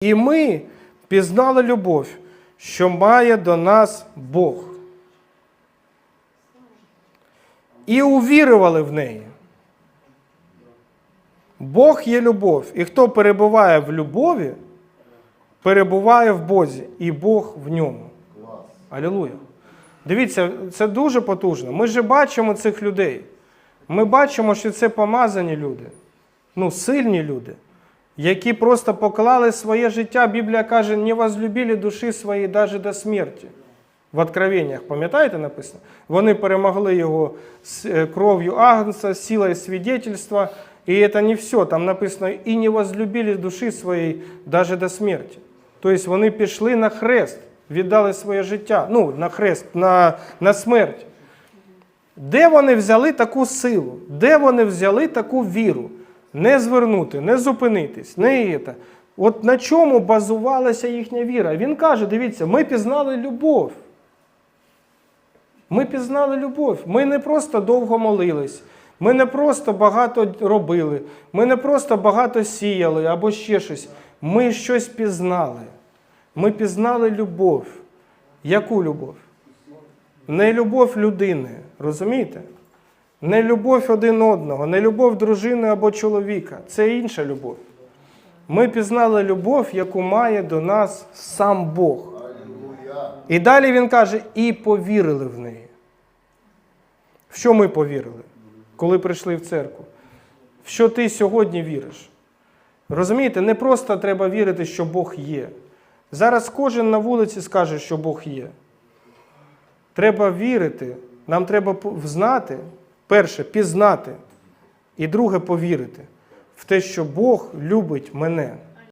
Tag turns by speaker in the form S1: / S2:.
S1: І ми пізнали любов, що має до нас Бог. І увірували в неї. Бог є любов, і хто перебуває в любові, перебуває в Бозі, і Бог в ньому. Алілуя. Дивіться, це дуже потужно. Ми же бачимо цих людей. Ми бачимо, що це помазані люди, ну, сильні люди, які просто поклали своє життя. Біблія каже, не возлюбили душі свої навіть до смерті. В Откровеннях, пам'ятаєте, написано? Вони перемогли його з е, кров'ю Агнца, силою свідетельства. І це не все. Там написано, і не возлюбили душі своєї навіть до смерті. Тобто вони пішли на хрест, віддали своє життя, ну, на хрест, на, на смерть. Де вони взяли таку силу? Де вони взяли таку віру? Не звернути, не зупинитись, не це. От на чому базувалася їхня віра? Він каже: дивіться, ми пізнали любов. Ми пізнали любов. Ми не просто довго молились, ми не просто багато робили, ми не просто багато сіяли або ще щось. Ми щось пізнали. Ми пізнали любов. Яку любов? Не любов людини, розумієте? Не любов один одного, не любов дружини або чоловіка. Це інша любов. Ми пізнали любов, яку має до нас сам Бог. І далі він каже, і повірили в неї. В що ми повірили, коли прийшли в церкву? В що ти сьогодні віриш? Розумієте, не просто треба вірити, що Бог є. Зараз кожен на вулиці скаже, що Бог є. Треба вірити, нам треба знати, перше, пізнати, і друге повірити в те, що Бог любить мене.